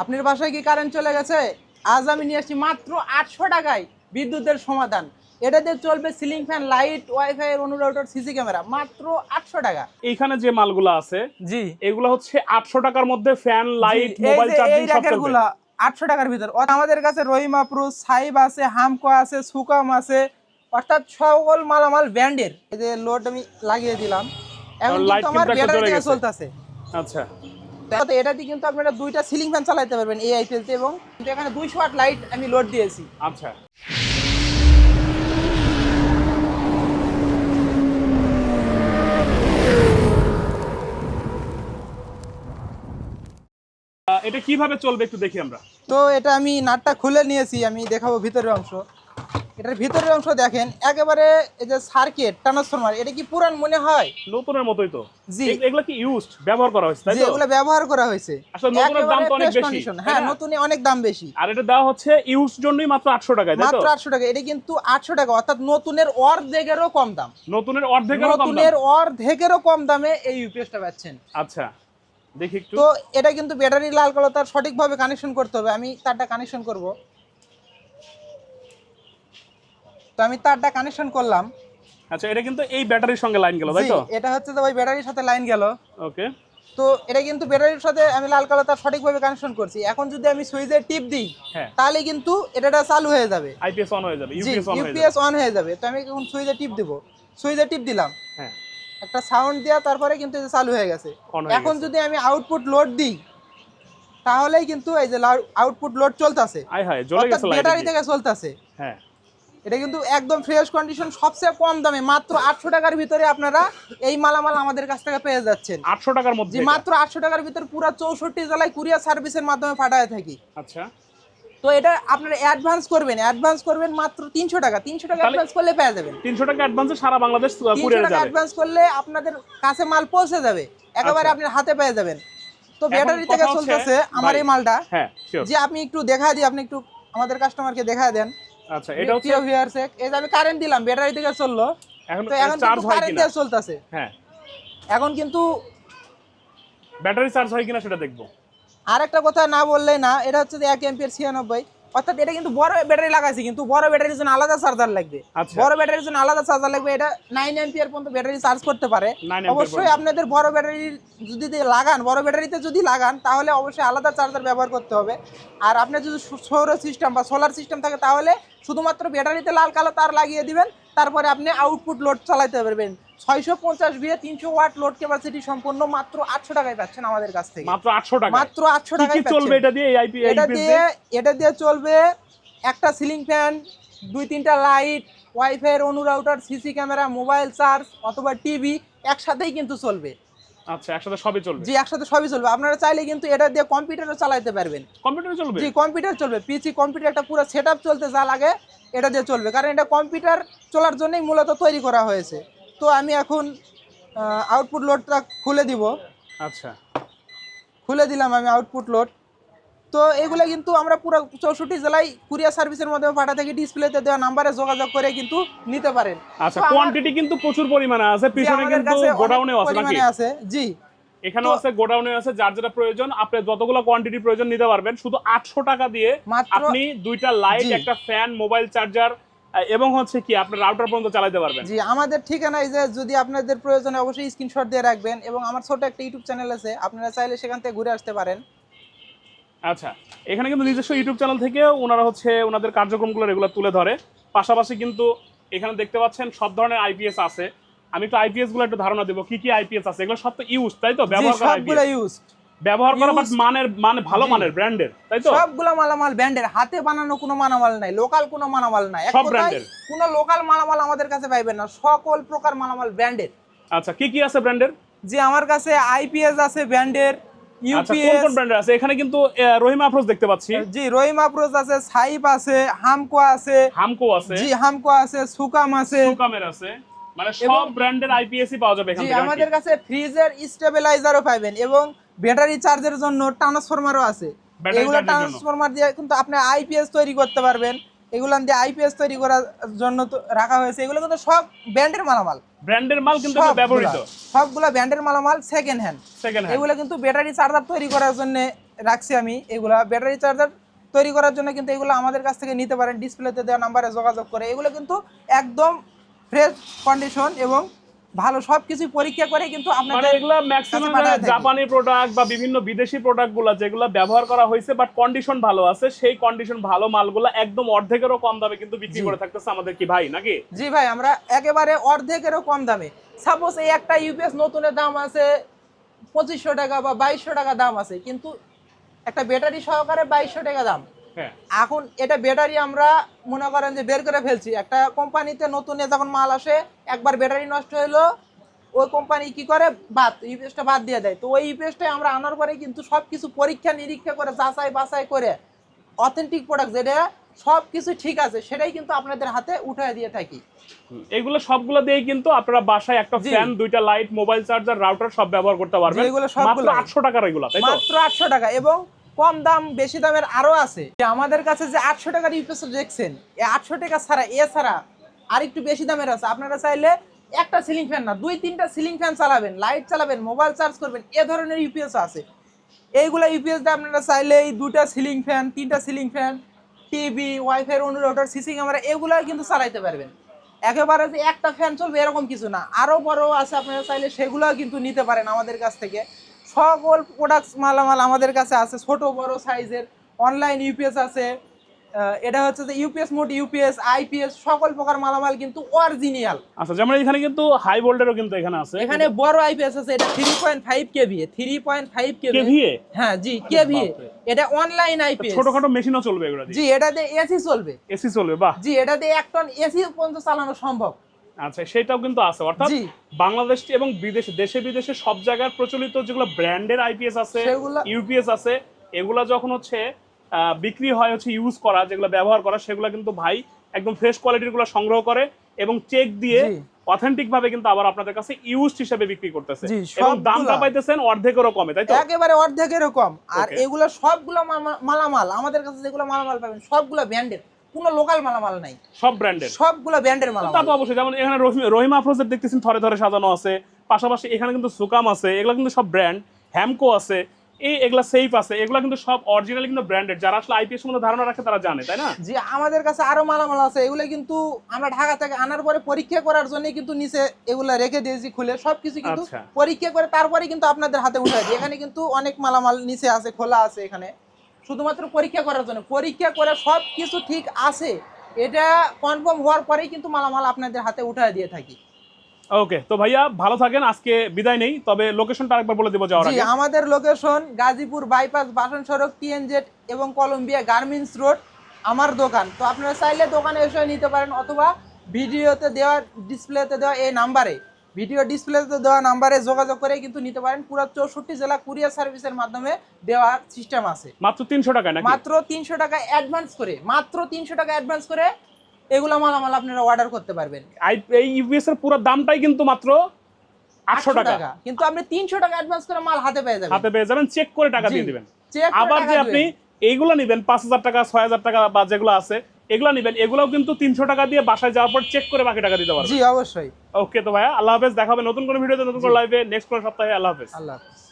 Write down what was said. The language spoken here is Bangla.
আপনার বাসায় কি কারেন্ট চলে গেছে? আজ আমি নিয়ে আসছি মাত্র আটশো টাকায় বিদ্যুতের সমাধান। এটা দিয়ে চলবে সিলিং ফ্যান লাইট ওয়াইফাই এর অনুরাউটার সিসি ক্যামেরা মাত্র আটশো টাকা। এইখানে যে মালগুলো আছে জি। এগুলো হচ্ছে আটশো টাকার মধ্যে ফ্যান লাইট মোবাইল চার্জিং সব চলবে। টাকার ভিতর। আমাদের কাছে রহিমা প্রো সাইব আছে হামকো আছে সুকাম আছে অর্থাৎ সকল মালামাল ব্র্যান্ডের। এই যে লোড আমি লাগিয়ে দিলাম। এখন কিন্তু আমার ব্যাটারি। চলতেছে। আচ্ছা। তো এটা দিয়ে কিন্তু আপনারা দুইটা সিলিং ফ্যান চালাতে পারবেন এই আইপিএলতে এবং কিন্তু এখানে দুইশো ওয়াট লাইট আমি লোড দিয়েছি। আচ্ছা। এটা কীভাবে চলবে একটু দেখি আমরা? তো এটা আমি নাটটা খুলে নিয়েছি আমি দেখাবো ভিতরের অংশ। এটার ভিতরের অংশ দেখেন একেবারে এই যে সার্কিট ট্রান্সফরমার এটা কি পুরান মনে হয়? নতুনের মতোই তো। জি। এগ- এগুলো কি ইউজড ব্যবহার করা হয়েছে তাই তো? এগুলো ব্যবহার করা হয়েছে। আসলে নতুনের দাম তো অনেক বেশি, হ্যাঁ? নতুনে অনেক দাম বেশি। আর এটা দেওয়া হচ্ছে ইউজ জন্যই মাত্র আটশো টাকায় তাই তো? মাত্র আটশো টাকা এটা কিন্তু আটশো টাকা অর্থাৎ নতুনের অর্ধেকেরও কম দাম। নতুনের অর্ধেকেরও কম দাম। নতুনের অর্ধেকেরও কম দামে এই ইউপিএসটা পাচ্ছেন। আচ্ছা দেখি একটু। তো এটা কিন্তু ব্যাটারি লাল কালো তার সঠিকভাবে কানেকশন করতে হবে আমি তারটা কানেকশন করব। তো আমি তারটা কানেকশন করলাম। আচ্ছা এটা কিন্তু এই ব্যাটারির সঙ্গে লাইন গেল তাই তো? এটা হচ্ছে যে ওই ব্যাটারির সাথে লাইন গেল। ওকে তো এটা কিন্তু ব্যাটারির সাথে আমি লাল কালো তার সঠিকভাবে কানেকশন করছি। এখন যদি আমি সুইচের টিপ দিই হ্যাঁ। তাহলে কিন্তু এটা চালু হয়ে যাবে। আইপিএস অন হয়ে যাবে ইউপিএস অন হয়ে যাবে। ইউপিএস অন হয়ে যাবে। তো আমি এখন সুইচে টিপ দিব। সুইচে টিপ দিলাম। হ্যাঁ। একটা সাউন্ড দেওয়া তারপরে কিন্তু এটা চালু হয়ে গেছে। এখন যদি আমি আউটপুট লোড দিই তাহলেই কিন্তু এই যে আউটপুট লোড চলতেছে। হায় ব্যাটারি থেকে চলতেছে। হ্যাঁ। এটা কিন্তু একদম ফ্রেশ কন্ডিশন সবচেয়ে কম দামে। মাত্র আটশো টাকার ভিতরে আপনারা এই মালামাল আমাদের কাছ থেকে পেয়ে যাচ্ছেন। আটশো টাকার মধ্যে মাত্র আটশো টাকার ভিতরে পুরো চৌষট্টি জেলায় কুরিয়ার সার্ভিসের মাধ্যমে পাঠায় থাকি। আচ্ছা। তো এটা আপনারা অ্যাডভান্স করবেন অ্যাডভান্স করবেন মাত্র তিনশো টাকা। তিনশো টাকা অ্যাডভান্স করলে পেয়ে যাবেন। তিনশো টাকা অ্যাডভান্সে সারা বাংলাদেশ তিনশো টাকা অ্যাডভান্স করলে আপনাদের কাছে মাল পৌঁছে যাবে। একেবারে আচ্ছা। আপনার হাতে পেয়ে যাবেন। তো ব্যাটারি থেকে চলতেছে আমার এই মালটা। হ্যাঁ যে আপনি একটু দেখা দিই আপনি একটু আমাদের কাস্টমারকে দেখা দেন। আচ্ছা এটা হচ্ছে ভিআর সেক এই যে আমি কারেন্ট দিলাম ব্যাটারি থেকে চলল। এখন তো এখন চার্জ হয় কিনা? চলতেছে। হ্যাঁ। এখন কিন্তু ব্যাটারি চার্জ হয় কিনা সেটা দেখব। আরেকটা কথা না বললে না এটা হচ্ছে যে এক এমপিয়ার ছিয়ানব্বই। অর্থাৎ এটা কিন্তু বড় ব্যাটারি লাগাইছি কিন্তু বড় ব্যাটারির জন্য আলাদা চার্জার লাগবে। আচ্ছা। বড় ব্যাটারির জন্য আলাদা চার্জার লাগবে এটা নাইন এমপিয়ার পর্যন্ত ব্যাটারি চার্জ করতে পারে। অবশ্যই আপনাদের বড় ব্যাটারি যদি লাগান বড় ব্যাটারিতে যদি লাগান তাহলে অবশ্যই আলাদা চার্জার ব্যবহার করতে হবে। আর আপনার যদি সৌর সিস্টেম বা সোলার সিস্টেম থাকে তাহলে শুধুমাত্র ব্যাটারিতে লাল কালো তার লাগিয়ে দিবেন তারপরে আপনি আউটপুট লোড চালাতে পারবেন। ছয়শো পঞ্চাশ বিয়ে তিনশো ওয়াট লোড ক্যাপাসিটি সম্পূর্ণ মাত্র আটশো টাকায় পাচ্ছেন আমাদের কাছ থেকে। মাত্র আটশো টাকা মাত্র আটশো টাকায় চলবে এটা দিয়ে এটা দিয়ে এটা দিয়ে চলবে একটা সিলিং ফ্যান দুই তিনটা light wifi and router CC camera mobile charge অথবা টিভি একসাথেই কিন্তু চলবে। আচ্ছা একসাথে সবই চলবে? জি একসাথে সবই চলবে। আপনারা চাইলে কিন্তু এটা দিয়ে কম্পিউটারও চালাতে পারবেন। কম্পিউটারে চলবে? জি কম্পিউটার চলবে। পিসি কম্পিউটার একটা পুরো সেট চলতে যা লাগে এটা দিয়ে চলবে। কারণ এটা কম্পিউটার চলার জন্যই মূলত তৈরি করা হয়েছে। তো আমি এখন আউটপুট লোডটা খুলে দিব। আচ্ছা। খুলে দিলাম আমি আউটপুট লোড তো এগুলো কিন্তু আমরা পুরো চৌষট্টি জেলায় কুরিয়ার সার্ভিসের মাধ্যমে পাঠা থেকে ডিসপ্লেতে দেওয়া নাম্বারে যোগাযোগ করে কিন্তু নিতে পারেন। আচ্ছা কোয়ান্টিটি কিন্তু প্রচুর পরিমাণে আছে পিছনে কিন্তু গোডাউনেও আছে নাকি? আছে জি। এখানেও আছে গোডাউনে আছে যার যেটা প্রয়োজন আপনি যতগুলো কোয়ান্টিটি প্রয়োজন নিতে পারবেন শুধু আটশো টাকা দিয়ে মাত্র আপনি দুইটা লাইট একটা ফ্যান মোবাইল চার্জার এবং হচ্ছে কি আপনার রাউটার পর্যন্ত চালাতে পারবেন। জি আমাদের ঠিকানায় যে যদি আপনাদের প্রয়োজনে অবশ্যই স্ক্রিনশট দিয়ে রাখবেন এবং আমার ছোট একটা ইউটিউব চ্যানেল আছে আপনারা চাইলে সেখান থেকে ঘুরে আসতে পারেন। আচ্ছা এখানে কিন্তু নিজস্ব ইউটিউব চ্যানেল থেকে ওনারা হচ্ছে ওনাদের কার্যক্রমগুলো রেগুলার তুলে ধরে। পাশাপাশি কিন্তু এখানে দেখতে পাচ্ছেন সব ধরনের আইপিএস আছে। আমি একটু আইপিএসগুলো একটু ধারণা দেবো কি কি আইপিএস আছে? এগুলো সব তো ইউজ তাই তো? ব্যবহার করা সবগুলো ইউজ ব্যবহার করা বাট মানের মানে ভালো মানের ব্র্যান্ডের তাই তো? সবগুলো মালামাল ব্র্যান্ডের হাতে বানানো কোনো মালামাল নাই লোকাল কোনো মালামাল নাই। সব brand-এর। কোনো লোকাল মালামাল আমাদের কাছে পাইবেন না সকল প্রকার মালামাল ব্র্যান্ডের আচ্ছা কি কি আছে ব্র্যান্ডের যে আমার কাছে আইপিএস আছে ব্র্যান্ডের আচ্ছা ইউপিএস কোন ব্র্যান্ডের আছে? এখানে কিন্তু রহিম আফরোজ দেখতে পাচ্ছি। জি রহিম আপ্রোজ আছে সাইপ আছে হামকো আছে। হামকো আছে। জি হামকো আছে সুকাম আছে। সুকামের আছে। মানে সব ব্র্যান্ডের আইপিএসই পাওয়া যাবে এখান থেকে আমাদের কাছে ফ্রিজের স্টেবিলাইজারও পাবেন এবং ব্যাটারি চার্জের জন্য ট্রান্সফরমারও আছে। এগুলো। ট্রান্সফরমার দিয়ে কিন্তু আপনি আইপিএস তৈরি করতে পারবেন। এগুলো দিয়ে আইপিএস তৈরি করার জন্য রাখা হয়েছে। এগুলো কিন্তু সব ব্র্যান্ডের মালামাল। ব্র্যান্ডের মাল কিন্তু ব্যবহৃত সবগুলা সবগুলা ব্র্যান্ডের মালামাল সেকেন্ড হ্যান্ড সেকেন্ড হ্যান্ড এগুলো কিন্তু ব্যাটারি চার্জার তৈরি করার জন্য রাখছি আমি এগুলা। ব্যাটারি চার্জার তৈরি করার জন্য কিন্তু এগুলো আমাদের কাছ থেকে নিতে পারেন। ডিসপ্লেতে দেওয়া নাম্বারে যোগাযোগ করে। এগুলো কিন্তু একদম ফ্রেশ কন্ডিশন এবং ভালো সব কিছু পরীক্ষা করে কিন্তু মানে আপনাদের এগুলা ম্যাক্সিমাম। জাপানি প্রোডাক্ট বা বিভিন্ন বিদেশি প্রোডাক্টগুলা যেগুলো ব্যবহার করা হয়েছে বাট কন্ডিশন ভালো আছে সেই কন্ডিশন ভালো মালগুলা একদম অর্ধেকেরও কম দামে কিন্তু বিক্রি করে থাকতেছে আমাদের কি ভাই নাকি? জি ভাই আমরা একেবারে অর্ধেকেরও কম দামে। সাপোজ এই একটা ইউপিএস নতুনের দাম আছে পঁচিশশো টাকা বা বাইশশো টাকা দাম আছে কিন্তু একটা ব্যাটারি সহকারে বাইশশো টাকা দাম। এখন এটা ব্যাটারি আমরা মনে করেন যে বের করে ফেলছি। একটা কোম্পানিতে নতুন যখন মাল আসে একবার ব্যাটারি নষ্ট হলো ওই কোম্পানি কি করে? বাদ ইউপিএসটা বাদ দিয়ে দেয়। তো ওই ইউপিএসটা আমরা আনার পরে কিন্তু সব কিছু পরীক্ষা নিরীক্ষা করে যাচাই বাছাই করে অথেন্টিক প্রোডাক্ট যেটা সব কিছু ঠিক আছে সেটাই কিন্তু আপনাদের হাতে উঠায় দিয়ে থাকি। এগুলো সবগুলো দিয়ে কিন্তু আপনারা বাসায় একটা ফ্যান দুইটা লাইট মোবাইল চার্জার রাউটার সব ব্যবহার করতে পারবেন। এগুলো মাত্র সবগুলাই। আটশো টাকার এগুলো তাই মাত্র আটশো টাকা এবং কম দাম, বেশি দামের আরও আছে। যে আমাদের কাছে যে আটশো টাকার ইউপিএস দেখছেন এই আটশো টাকা ছাড়া এছাড়া আর একটু বেশি দামের আছে। আপনারা চাইলে একটা সিলিং ফ্যান না, দুই তিনটা সিলিং ফ্যান চালাবেন, লাইট চালাবেন, মোবাইল চার্জ করবেন, এ ধরনের ইউপিএস আছে। এইগুলা ইউপিএস দিয়ে আপনারা চাইলে এই দুটা সিলিং ফ্যান, তিনটা ceiling fan, TV, wifi and router CC camera এগুলো কিন্তু চালাইতে পারবেন। একেবারে যে একটা ফ্যান চলবে এরকম কিছু না। আরও বড় আছে, আপনারা চাইলে সেগুলো কিন্তু নিতে পারেন আমাদের কাছ থেকে। সকল প্রোডাক্টস মালামাল আমাদের কাছে আছে ছোট বড় সাইজের অনলাইন ইউপিএস আছে। এটা হচ্ছে যে ইউপিএস মোড ইউপিএস আইপিএস সকল প্রকার মালামাল কিন্তু অরিজিনাল আচ্ছা যেমন এখানে কিন্তু হাই ভোল্টেরও কিন্তু এখানে আছে। এখানে বড় আইপিএস আছে এটা three point five KV three point five KV KVA হ্যাঁ জি কেভি বাপরে। এটা অনলাইন আইপিএস ছোটখাটো মেশিনও চলবে এগুলো জি এটা দিয়ে এসি চলবে। এসি চলবে বাহ। জি এটা দিয়ে এক টন এসি পর্যন্ত চালানো সম্ভব। আচ্ছা সেটাও কিন্তু আছে। অর্থাৎ বাংলাদেশ এবং বিদেশে দেশে বিদেশে সব জায়গার প্রচলিত যেগুলো ব্র্যান্ডের আইপিএস আছে ইউপিএস আছে এগুলা যখন হচ্ছে বিক্রি হয় হচ্ছে ইউজ করা যেগুলো ব্যবহার করা সেগুলো কিন্তু ভাই একদম ফ্রেশ কোয়ালিটিরগুলো সংগ্রহ করে এবং চেক দিয়ে অথেন্টিক ভাবে কিন্তু আবার আপনাদের কাছে ইউজ হিসেবে বিক্রি করতেছে। এবং। দামটা পাইতেছেন অর্ধেকেরও কমে তাই তো? একেবারে অর্ধেকেরও কম। আর. এগুলো সবগুলো মালামাল আমাদের কাছে যেগুলো মালামাল পাবেন সবগুলো ব্র্যান্ডের কোনো লোকাল মালামাল নাই। সব ব্র্যান্ডের সবগুলো ব্র্যান্ডের তা তো অবশ্যই যেমন এখানে রহিম- রহিমা আফরোজের দেখতেছেন থরে থরে সাজানো আছে। পাশাপাশি এখানে কিন্তু সুকাম আছে এগুলো কিন্তু সব ব্র্যান্ড হ্যামকো আছে এই এগুলা সেফ আছে এগুলা কিন্তু সব অরিজিনালি কিন্তু ব্র্যান্ডেড যারা আসলে আইপিএস সম্বন্ধে ধারণা রাখে তারা জানে তাই না? জি আমাদের কাছে আরও মালামাল আছে এগুলো কিন্তু আমরা ঢাকা থেকে আনার পরে পরীক্ষা করার জন্য কিন্তু নিচে এগুলো রেখে দিয়েছি খুলে। সবকিছু কিন্তু আচ্ছা। পরীক্ষা করে তারপরে কিন্তু আপনাদের হাতে উঠাই দিই। এখানে কিন্তু অনেক মালামাল নিচে আছে খোলা আছে এখানে। শুধুমাত্র পরীক্ষা করার জন্য। পরীক্ষা করে সব কিছু ঠিক আছে এটা কনফার্ম হওয়ার পরেই কিন্তু মালামাল আপনাদের হাতে উঠাই দিয়ে থাকি। ওকে তো ভাইয়া ভালো থাকেন আজকে বিদায় নেই তবে লোকেশনটা আরেকবার বলে দেবো যাওয়ার জি আগে। আমাদের লোকেশন গাজীপুর বাইপাস বাসন সড়ক টিএনজেড এবং কলম্বিয়া গার্মেন্টস রোড আমার দোকান। তো আপনারা চাইলে দোকানে এসে নিতে পারেন অথবা ভিডিওতে দেওয়া ডিসপ্লেতে দেওয়া এই নাম্বারে ভিডিও ডিসপ্লেতে দেওয়া নাম্বারে যোগাযোগ করে কিন্তু নিতে পারেন। পুরো চৌষট্টি জেলা কুরিয়ার সার্ভিসের মাধ্যমে দেওয়ার সিস্টেম আছে। মাত্র তিনশো নাকি? মাত্র তিনশো টাকা অ্যাডভান্স করে মাত্র তিনশো টাকা অ্যাডভান্স করে এগুলো মালামাল আপনারা অর্ডার করতে পারবেন। এই ইউপিএস এর পুরো দামটাই কিন্তু মাত্র আটশো টাকা। কিন্তু আপনি তিনশো টাকা অ্যাডভান্স করে মাল হাতে পেয়ে যাবেন। হাতে পেয়ে যাবেন চেক করে টাকা দিয়ে দিবেন। আবার যে আপনি। এইগুলো নিবেন পাঁচ হাজার টাকা ছয় হাজার টাকা বা যেগুলো আছে এগুলো নেবেন। এগুলোও কিন্তু তিনশো টাকা দিয়ে বাসায় যাওয়ার পর চেক করে বাকি টাকা দিতে পারবেন। জি অবশ্যই। ওকে তো ভাইয়া আল্লাহ হাফেজ দেখাবে নতুন কোনো ভিডিওতে নতুন কোনো লাইভে নেক্সট কোনো সপ্তাহে আল্লাহ হাফেজ। আল্লাহ হাফিজ।